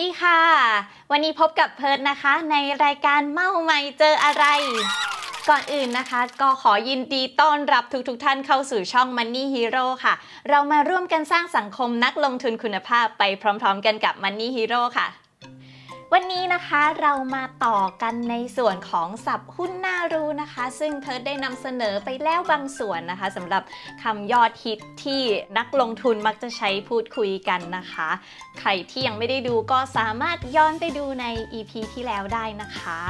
ดีค่ะ วันนี้พบกับเพิร์ดนะคะ ในรายการเมาใหม่เจออะไร ก่อนอื่นนะคะ ก็ขอยินดีต้อนรับทุกๆทท่านเข้าสู่ช่อง Money Hero ค่ะ เรามาร่วมกันสร้างสังคมนักลงทุนคุณภาพไปพร้อมๆกันกับ Money Hero ค่ะ วันนี้นะคะเรามาต่อกันในส่วนของสับหุ้นน่ารู้นะคะ ซึ่งเพิร์ดได้นำเสนอไปแล้วบางส่วนนะคะสำหรับคำยอดฮิตที่นักลงทุนมักจะใช้พูดคุยกันนะคะ ใครที่ยังไม่ได้ดูก็สามารถย้อนไปดูใน EP ที่แล้วได้นะคะ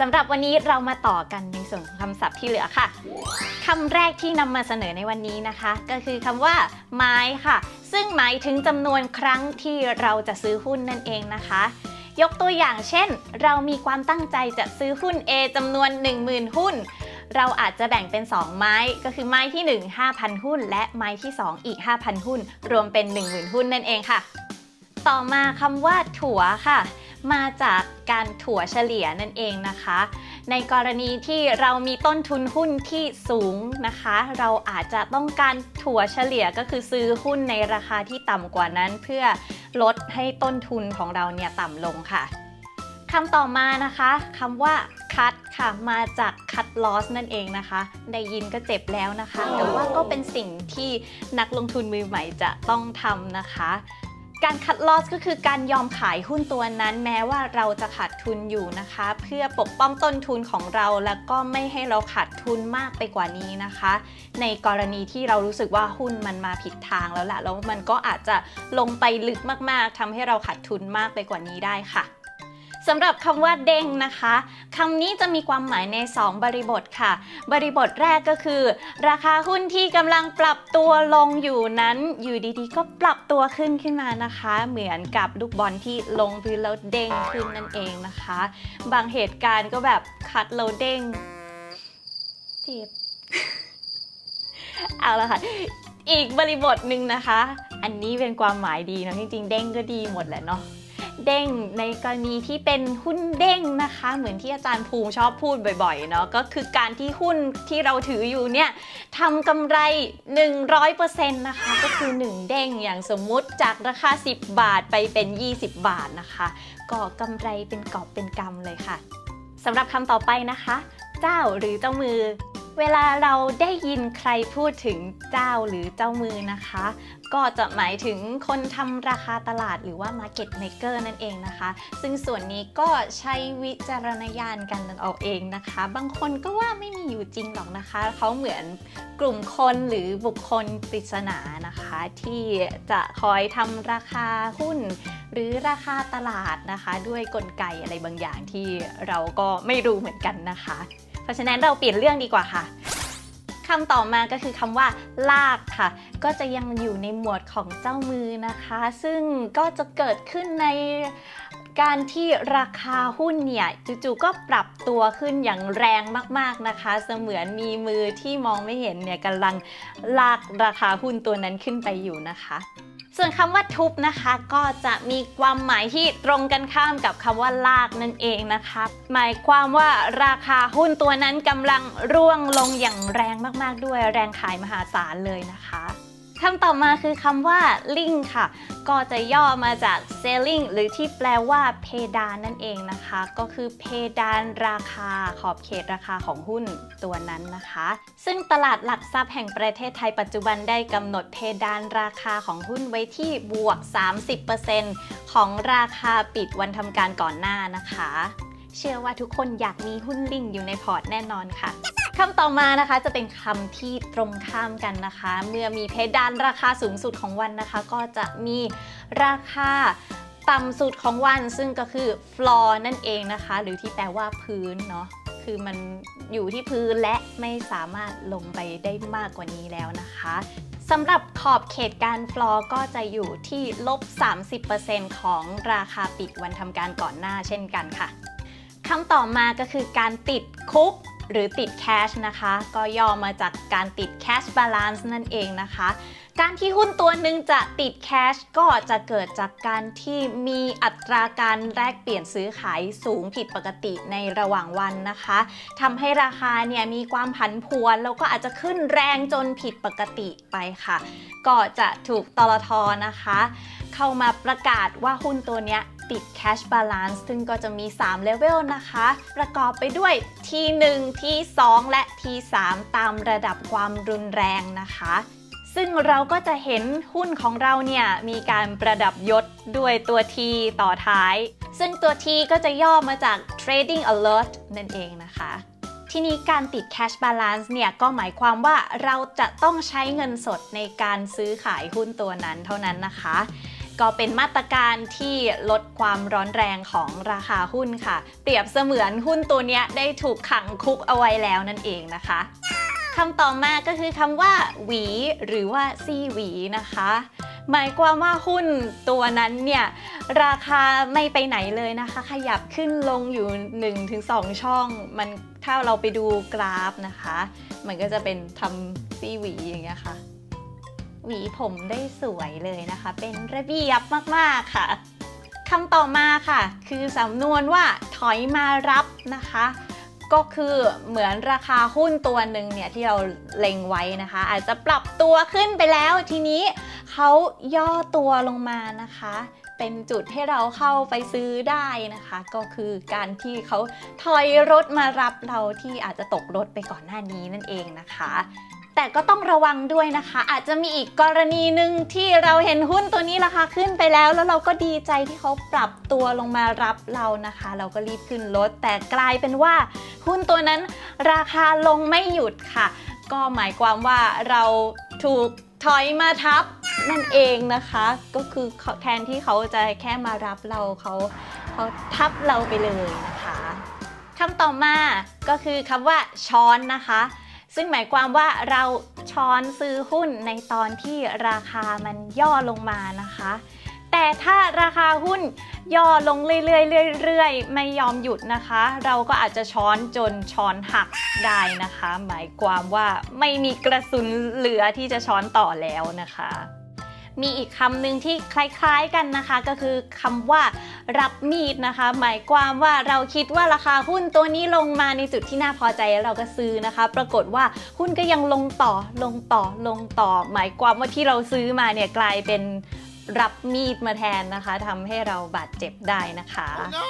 สำหรับวันนี้เรามาต่อกันในส่วนของคำศัพท์ที่เหลือค่ะคำแรกที่นำมาเสนอในวันนี้นะคะ ก็คือคำว่า ไม้ค่ะ ซึ่งหมายถึงจำนวนครั้งที่เราจะซื้อหุ้นนั่นเองนะคะ ยกตัวอย่างเช่น เรามีความตั้งใจจะซื้อหุ้น A จำนวน 10,000 หุ้น เราอาจจะแบ่งเป็น 2 ไม้ ก็คือไม้ที่ 1 5,000 หุ้น และไม้ที่ 2 อีก 5,000 หุ้น รวมเป็น 10,000 หุ้นนั่นเองค่ะ ต่อมาคำว่า ถั่วค่ะ มาจากการถั่วเฉลี่ยนั่นเองนะคะ ในกรณีที่เรามีต้นทุนหุ้นที่สูงนะคะ เราอาจจะต้องการถั่วเฉลี่ยก็คือซื้อหุ้นในราคาที่ต่ำกว่านั้น เพื่อลดให้ต้นทุนของเราเนี่ยต่ำลงค่ะคำต่อมานะคะคำว่า cut ค่ะ มาจาก cut loss นั่นเองนะคะ ได้ยินก็เจ็บแล้วนะคะ แต่ว่าก็เป็นสิ่งที่นักลงทุนมือใหม่จะต้องทำนะคะ การคัดลอสก็คือการยอมขายหุ้นตัวนั้นแม้ว่าเราจะขาดทุนอยู่นะคะ เพื่อปกป้องต้นทุนของเราแล้วก็ไม่ให้เราขาดทุนมากไปกว่านี้นะคะ ในกรณีที่เรารู้สึกว่าหุ้นมันมาผิดทางแล้วแหละแล้วมันก็อาจจะลงไปลึกมากๆทำให้เราขาดทุนมากไปกว่านี้ได้ค่ะ สำหรับคำว่าเด้งนะคะคำนี้จะมีความหมายใน 2 บริบทค่ะ บริบทแรกก็คือ ราคาหุ้นที่กำลังปรับตัวลงอยู่นั้นอยู่ดีๆ ก็ปรับตัวขึ้นขึ้นมานะคะ เหมือนกับลูกบอลที่ลงพื้นแล้วเด้งขึ้นนั่นเองนะคะ บางเหตุการณ์ก็แบบคัดแล้วเด้งเจ็บเอาละค่ะอีกบริบทหนึ่งนะคะ อันนี้เป็นความหมายดีเนะจริงๆ เด้งก็ดีหมดแหละเนาะ เด้งในกรณีที่เป็นหุ้นเด้งนะคะ เหมือนที่อาจารย์ภูมิชอบพูดบ่อยๆเนาะก็คือการที่หุ้นที่เราถืออยู่เนี่ยทำกำไร 100%นะคะ ก็คือ 1 เด้งอย่างสมมุติจากราคา 10 บาทไปเป็น 20 บาทนะคะก็กำไรเป็นกอบเป็นกำเลยค่ะสำหรับคำต่อไปนะคะ เจ้าหรือเจ้ามือ เวลาเราได้ยินใครพูดถึงเจ้าหรือเจ้ามือนะคะ ก็จะหมายถึงคนทำราคาตลาดหรือว่า Market Maker นั่นเองนะคะ ซึ่งส่วนนี้ก็ใช้วิจารณญาณกันเอาเองนะคะ บางคนก็ว่าไม่มีอยู่จริงหรอกนะคะ เขาเหมือนกลุ่มคนหรือบุคคลปริศนานะคะ ที่จะคอยทำราคาหุ้น หรือราคาตลาดนะคะ ด้วยกลไกอะไรบางอย่างที่เราก็ไม่รู้เหมือนกันนะคะ เพราะฉะนั้นเราเปลี่ยนเรื่องดีกว่าค่ะคำต่อมาก็คือคำว่า ลากค่ะ ก็จะยังอยู่ในหมวดของเจ้ามือนะคะ ซึ่งก็จะเกิดขึ้นในการที่ราคาหุ้นเนี่ยจู่ๆก็ปรับตัวขึ้นอย่างแรงมากๆนะคะ เสมือนมีมือที่มองไม่เห็นเนี่ยกำลังลากราคาหุ้นตัวนั้นขึ้นไปอยู่นะคะ ส่วนคำว่าทุบนะคะ ก็จะมีความหมายที่ตรงกันข้ามกับคำว่าลากนั่นเองนะคะ หมายความว่าราคาหุ้นตัวนั้นกำลังร่วงลงอย่างแรงมากๆด้วยแรงขายมหาศาลเลยนะคะ คำต่อมาคือคำว่าลิงค่ะ ก็จะย่อมาจาก selling หรือที่แปลว่าเพดานนั่นเองนะคะ ก็คือเพดานราคาขอบเขตราคาของหุ้นตัวนั้นนะคะ ซึ่งตลาดหลักทรัพย์แห่งประเทศไทยปัจจุบันได้กำหนดเพดานราคาของหุ้นไว้ที่บวก 30%ของราคาปิดวันทำการก่อนหน้านะคะ เชื่อว่าทุกคนอยากมีหุ้นลิงอยู่ในพอร์ตแน่นอนค่ะ คำต่อมานะคะจะเป็นคำที่ตรงข้ามกันนะคะ เมื่อมีเพดานราคาสูงสุดของวันนะคะ ก็จะมีราคาต่ำสุดของวันซึ่งก็คือ floor นั่นเองนะคะ หรือที่แปลว่าพื้นเนาะคือมันอยู่ที่พื้นและไม่สามารถลงไปได้มากกว่านี้แล้วนะคะสำหรับขอบเขตการฟลอร์ก็จะอยู่ที่ลบ 30%ของราคาปิดวันทำการก่อนหน้าเช่นกันค่ะคำต่อมาก็คือการติดคุก หรือติดแคชนะคะ ก็ย่อมาจากการติดแคชบาลานซ์นั่นเองนะคะ การที่หุ้นตัวหนึ่งจะติดแคชก็จะเกิดจากการที่มีอัตราการแลกเปลี่ยนซื้อขายสูงผิดปกติในระหว่างวันนะคะทำให้ราคาเนี่ยมีความผันผวนแล้วก็อาจจะขึ้นแรงจนผิดปกติไปค่ะ ก็จะถูกตลทนะคะ เข้ามาประกาศว่าหุ้นตัวเนี้ย ติด cash balance ซึ่งก็จะมี 3 เลเวลนะคะ ประกอบไปด้วย T1 T2 และ T3 ตามระดับความรุนแรงนะคะ ซึ่งเราก็จะเห็นหุ้นของเราเนี่ยมีการประดับยศด้วยตัว T ต่อท้าย ซึ่งตัว T ก็จะย่อมาจาก Trading Alert นั่นเองนะคะทีนี้การติด cash balance เนี่ยก็หมายความว่าเราจะต้องใช้เงินสดในการซื้อขายหุ้นตัวนั้นเท่านั้นนะคะ ก็เป็นมาตรการที่ลดความร้อนแรงของราคาหุ้นค่ะ เปรียบเสมือนหุ้นตัวนี้ได้ถูกขังคุกเอาไว้แล้วนั่นเองนะคะคำต่อมาก็คือคำว่า หวี หรือว่าซี่หวีนะคะหมายความว่าหุ้นตัวนั้นเนี่ยราคาไม่ไปไหนเลยนะคะ ขยับขึ้นลงอยู่ 1-2 ช่อง มันถ้าเราไปดูกราฟนะคะ มันก็จะเป็นทำซี่หวีอย่างเงี้ยค่ะ หวีผมได้สวยเลยนะคะ เป็นระเบียบมากๆค่ะคำต่อมาค่ะ คือสำนวนว่าถอยมารับนะคะ ก็คือเหมือนราคาหุ้นตัวหนึ่งเนี่ยที่เราเล็งไว้นะคะ อาจจะปรับตัวขึ้นไปแล้วทีนี้เขาย่อตัวลงมานะคะ เป็นจุดให้เราเข้าไปซื้อได้นะคะ ก็คือการที่เขาถอยรถมารับเราที่อาจจะตกรถไปก่อนหน้านี้นั่นเองนะคะ แต่ก็ต้องระวังด้วยนะคะ อาจจะมีอีกกรณีหนึ่งที่เราเห็นหุ้นตัวนี้ราคาขึ้นไปแล้ว แล้วเราก็ดีใจที่เขาปรับตัวลงมารับเรานะคะ เราก็รีบขึ้นรถแต่กลายเป็นว่า หุ้นตัวนั้นราคาลงไม่หยุดค่ะ ก็หมายความว่าเราถูกถอยมาทับนั่นเองนะคะ ก็คือแทนที่เขาจะแค่มารับเราเขาเขาทับเราไปเลยนะคะคำต่อมาก็คือคำว่าช้อนนะคะ ซึ่งหมายความว่าเราช้อนซื้อหุ้นในตอนที่ราคามันย่อลงมานะคะ แต่ถ้าราคาหุ้นย่อลงเรื่อยๆเรื่อยๆไม่ยอมหยุดนะคะ เราก็อาจจะช้อนจนช้อนหักได้นะคะ หมายความว่าไม่มีกระสุนเหลือที่จะช้อนต่อแล้วนะคะ มีอีกคำหนึ่งที่คล้ายๆกันนะคะ ก็คือคำว่ารับมีดนะคะ หมายความว่าเราคิดว่าราคาหุ้นตัวนี้ลงมาในจุดที่น่าพอใจแล้วเราก็ซื้อนะคะ ปรากฏว่าหุ้นก็ยังลงต่อลงต่อลงต่อ หมายความว่าที่เราซื้อมาเนี่ยกลายเป็นรับมีดมาแทนนะคะทำให้เราบาดเจ็บได้นะคะ no!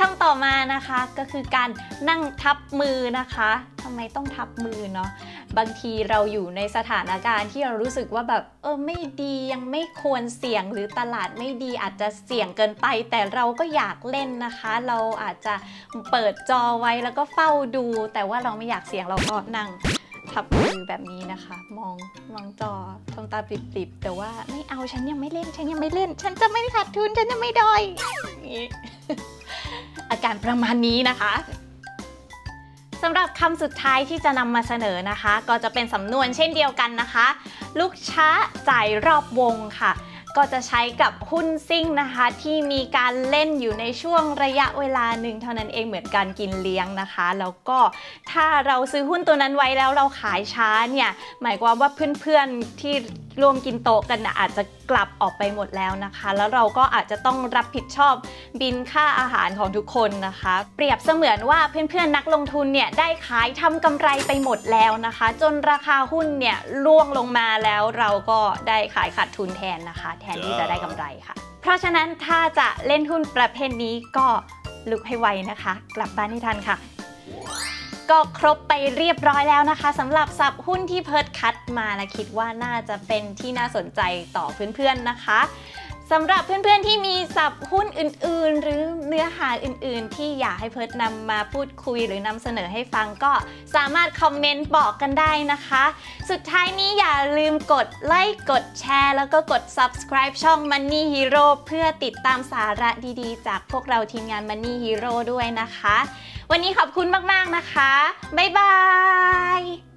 คำต่อมานะคะก็คือการนั่งทับมือนะคะทำไมต้องทับมือเนาะ บางทีเราอยู่ในสถานการณ์ที่เรารู้สึกว่าแบบเออไม่ดียังไม่ควรเสี่ยงหรือตลาดไม่ดีอาจจะเสี่ยงเกินไป แต่เราก็อยากเล่นนะคะ เราอาจจะเปิดจอไว้แล้วก็เฝ้าดู แต่ว่าเราไม่อยากเสี่ยงเราก็นั่งทับมือแบบนี้นะคะ มองมองจอทำตาปริบๆ แต่ว่าไม่เอาฉันยังไม่เล่น ฉันยังไม่เล่น ฉันจะไม่ขาดทุน ฉันจะไม่ดอยอย่างนี้อาการประมาณนี้นะคะ สำหรับคำสุดท้ายที่จะนำมาเสนอนะคะ ก็จะเป็นสำนวนเช่นเดียวกันนะคะ ลูกช้าจ่ายรอบวงค่ะ ก็จะใช้กับหุ้นซิ่งนะคะ ที่มีการเล่นอยู่ในช่วงระยะเวลาหนึ่งเท่านั้นเองเหมือนการกินเลี้ยงนะคะ แล้วก็ถ้าเราซื้อหุ้นตัวนั้นไว้แล้วเราขายช้าเนี่ยหมายความว่าเพื่อนๆที่รวมกินโต๊ะกันนะอาจจะกลับออกไปหมดแล้วนะคะ แล้วเราก็อาจจะต้องรับผิดชอบบินค่าอาหารของทุกคนนะคะ เปรียบเสมือนว่าเพื่อนๆนักลงทุนเนี่ยได้ขายทำกำไรไปหมดแล้วนะคะ จนราคาหุ้นเนี่ยร่วงลงมาแล้วเราก็ได้ขายขาดทุนแทนนะคะ แทนที่จะได้กำไรค่ะ เพราะฉะนั้นถ้าจะเล่นหุ้นประเภทนี้ก็ลุกให้ไวนะคะ กลับบ้านให้ทันค่ะ ก็ครบไปเรียบร้อยแล้วนะคะสำหรับสับหุ้นที่เพิร์ดคัดมาและคิดว่าน่าจะเป็นที่น่าสนใจต่อเพื่อนๆนะคะ สำหรับเพื่อนๆที่มีสับหุ้นอื่นๆ หรือเนื้อหาอื่นๆ ที่อยากให้เพิร์ดนำมาพูดคุยหรือนำเสนอให้ฟังก็สามารถคอมเมนต์บอกกันได้นะคะ สุดท้ายนี้อย่าลืมกดไลค์กดแชร์ แล้วก็กด subscribe ช่อง Money Hero เพื่อติดตามสาระดีๆ จากพวกเราทีมงาน Money Hero ด้วยนะคะ วันนี้ขอบคุณมากๆนะคะ บ๊ายบาย